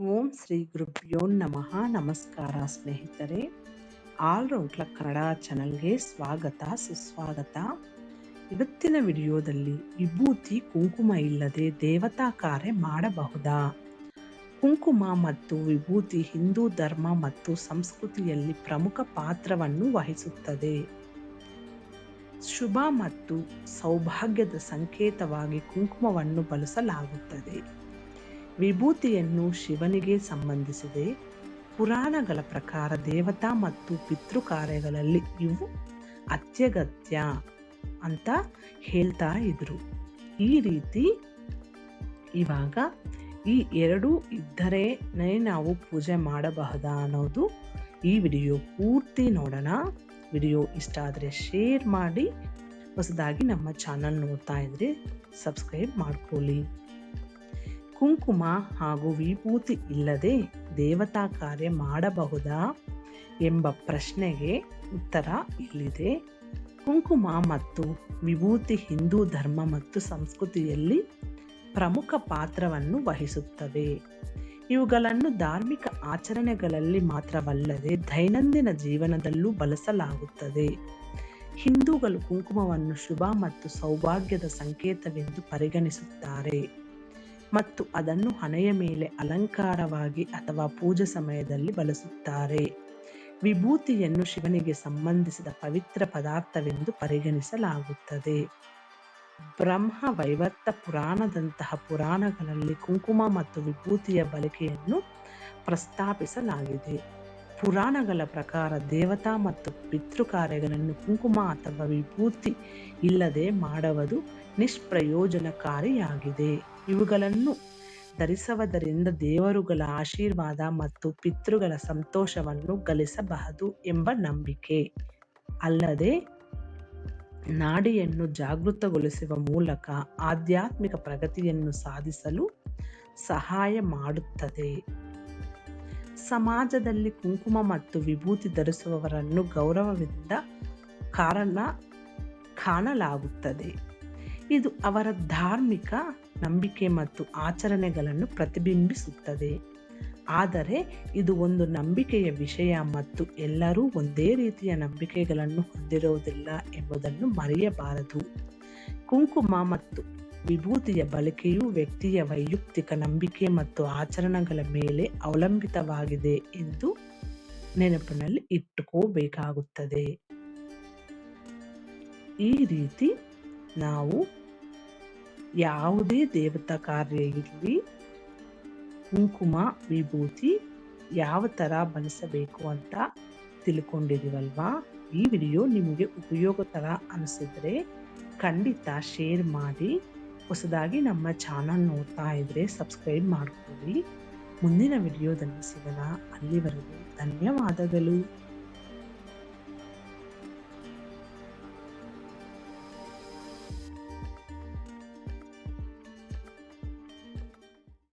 ಓಂ ಶ್ರೀ ಗುರುಭ್ಯೋ ನಮಃ. ನಮಸ್ಕಾರ ಸ್ನೇಹಿತರೆ. ಆಲ್ ರೌಂಡ್ಲ ಕನ್ನಡ ಚಾನಲ್ಗೆ ಸ್ವಾಗತ, ಸುಸ್ವಾಗತ. ಇವತ್ತಿನ ವಿಡಿಯೋದಲ್ಲಿ ವಿಭೂತಿ ಕುಂಕುಮ ಇಲ್ಲದೆ ದೇವತಾ ಕಾರ್ಯ ಮಾಡಬಹುದಾ? ಕುಂಕುಮ ಮತ್ತು ವಿಭೂತಿ ಹಿಂದೂ ಧರ್ಮ ಮತ್ತು ಸಂಸ್ಕೃತಿಯಲ್ಲಿ ಪ್ರಮುಖ ಪಾತ್ರವನ್ನು ವಹಿಸುತ್ತದೆ. ಶುಭ ಮತ್ತು ಸೌಭಾಗ್ಯದ ಸಂಕೇತವಾಗಿ ಕುಂಕುಮವನ್ನು ಬಳಸಲಾಗುತ್ತದೆ. ವಿಭೂತಿಯನ್ನು ಶಿವನಿಗೆ ಸಂಬಂಧಿಸಿದೆ. ಪುರಾಣಗಳ ಪ್ರಕಾರ ದೇವತಾ ಮತ್ತು ಪಿತೃ ಕಾರ್ಯಗಳಲ್ಲಿ ಇವು ಅತ್ಯಗತ್ಯ ಅಂತ ಹೇಳ್ತಾ ಇದ್ರು. ಈ ರೀತಿ ಇವಾಗ ಈ ಎರಡು ಇದ್ದರೆ ನಾವು ಪೂಜೆ ಮಾಡಬಹುದಾ ಅನ್ನೋದು ಈ ವಿಡಿಯೋ ಪೂರ್ತಿ ನೋಡೋಣ. ವಿಡಿಯೋ ಇಷ್ಟ ಆದರೆ ಶೇರ್ ಮಾಡಿ. ಹೊಸದಾಗಿ ನಮ್ಮ ಚಾನಲ್ ನೋಡ್ತಾ ಇದ್ರೆ ಸಬ್ಸ್ಕ್ರೈಬ್ ಮಾಡ್ಕೊಳ್ಳಿ. ಕುಂಕುಮ ಹಾಗೂ ವಿಭೂತಿ ಇಲ್ಲದೆ ದೇವತಾ ಕಾರ್ಯ ಮಾಡಬಹುದಾ ಎಂಬ ಪ್ರಶ್ನೆಗೆ ಉತ್ತರ ಇಲ್ಲಿದೆ. ಕುಂಕುಮ ಮತ್ತು ವಿಭೂತಿ ಹಿಂದೂ ಧರ್ಮ ಮತ್ತು ಸಂಸ್ಕೃತಿಯಲ್ಲಿ ಪ್ರಮುಖ ಪಾತ್ರವನ್ನು ವಹಿಸುತ್ತವೆ. ಇವುಗಳನ್ನು ಧಾರ್ಮಿಕ ಆಚರಣೆಗಳಲ್ಲಿ ಮಾತ್ರವಲ್ಲದೆ ದೈನಂದಿನ ಜೀವನದಲ್ಲೂ ಬಳಸಲಾಗುತ್ತದೆ. ಹಿಂದೂಗಳು ಕುಂಕುಮವನ್ನು ಶುಭ ಮತ್ತು ಸೌಭಾಗ್ಯದ ಸಂಕೇತವೆಂದು ಪರಿಗಣಿಸುತ್ತಾರೆ. ಮತ್ತು ಅದನ್ನು ಹಣೆಯ ಮೇಲೆ ಅಲಂಕಾರವಾಗಿ ಅಥವಾ ಪೂಜೆ ಸಮಯದಲ್ಲಿ ಬಳಸುತ್ತಾರೆ. ವಿಭೂತಿಯನ್ನು ಶಿವನಿಗೆ ಸಂಬಂಧಿಸಿದ ಪವಿತ್ರ ಪದಾರ್ಥವೆಂದು ಪರಿಗಣಿಸಲಾಗುತ್ತದೆ. ಬ್ರಹ್ಮ ವೈವರ್ತ ಪುರಾಣದಂತಹ ಪುರಾಣಗಳಲ್ಲಿ ಕುಂಕುಮ ಮತ್ತು ವಿಭೂತಿಯ ಬಳಕೆಯನ್ನು ಪ್ರಸ್ತಾಪಿಸಲಾಗಿದೆ. ಪುರಾಣಗಳ ಪ್ರಕಾರ ದೇವತಾ ಮತ್ತು ಪಿತೃ ಕಾರ್ಯಗಳನ್ನು ಕುಂಕುಮ ಅಥವಾ ವಿಭೂತಿ ಇಲ್ಲದೆ ಮಾಡುವುದು ನಿಷ್ಪ್ರಯೋಜನಕಾರಿಯಾಗಿದೆ. ಇವುಗಳನ್ನು ಧರಿಸುವುದರಿಂದ ದೇವರುಗಳ ಆಶೀರ್ವಾದ ಮತ್ತು ಪಿತೃಗಳ ಸಂತೋಷವನ್ನು ಗಳಿಸಬಹುದು ಎಂಬ ನಂಬಿಕೆ. ಅಲ್ಲದೆ, ನಾಡಿಯನ್ನು ಜಾಗೃತಗೊಳಿಸುವ ಮೂಲಕ ಆಧ್ಯಾತ್ಮಿಕ ಪ್ರಗತಿಯನ್ನು ಸಾಧಿಸಲು ಸಹಾಯ ಮಾಡುತ್ತದೆ. ಸಮಾಜದಲ್ಲಿ ಕುಂಕುಮ ಮತ್ತು ವಿಭೂತಿ ಧರಿಸುವವರನ್ನು ಗೌರವದಿಂದ ಕಾರಣ, ಕಾಣಲಾಗುತ್ತದೆ. ಇದು ಅವರ ಧಾರ್ಮಿಕ ನಂಬಿಕೆ ಮತ್ತು ಆಚರಣೆಗಳನ್ನು ಪ್ರತಿಬಿಂಬಿಸುತ್ತದೆ. ಆದರೆ ಇದು ಒಂದು ನಂಬಿಕೆಯ ವಿಷಯ ಮತ್ತು ಎಲ್ಲರೂ ಒಂದೇ ರೀತಿಯ ನಂಬಿಕೆಗಳನ್ನು ಹೊಂದಿರುವುದಿಲ್ಲ ಎಂಬುದನ್ನು ಮರೆಯಬಾರದು. ಕುಂಕುಮ ಮತ್ತು ವಿಭೂತಿಯ ಬಳಕೆಯು ವ್ಯಕ್ತಿಯ ವೈಯಕ್ತಿಕ ನಂಬಿಕೆ ಮತ್ತು ಆಚರಣೆಗಳ ಮೇಲೆ ಅವಲಂಬಿತವಾಗಿದೆ ಎಂದು ನೆನಪಿನಲ್ಲಿ ಇಟ್ಟುಕೋಬೇಕಾಗುತ್ತದೆ. ಈ ರೀತಿ ನಾವು ಯಾವುದೇ ದೇವತಾ ಕಾರ್ಯ ಇರಲಿ, ಕುಂಕುಮ, ವಿಭೂತಿ ಯಾವ ಥರ ಬಳಸಬೇಕು ಅಂತ ತಿಳ್ಕೊಂಡಿದ್ದೀವಲ್ವಾ? ಈ ವಿಡಿಯೋ ನಿಮಗೆ ಉಪಯೋಗಕರ ಅನಿಸಿದ್ರೆ ಖಂಡಿತ ಶೇರ್ ಮಾಡಿ, ಹೊಸದಾಗಿ ನಮ್ಮ ಚಾನಲ್ ನೋಡ್ತಾ ಇದ್ರೆ ಸಬ್ಸ್ಕ್ರೈಬ್ ಮಾಡ್ಕೊಳ್ಳಿ. ಮುಂದಿನ ವಿಡಿಯೋದಲ್ಲಿ ಸಿಗೋಣ. ಅಲ್ಲಿವರೆಗೂ ಧನ್ಯವಾದಗಳು.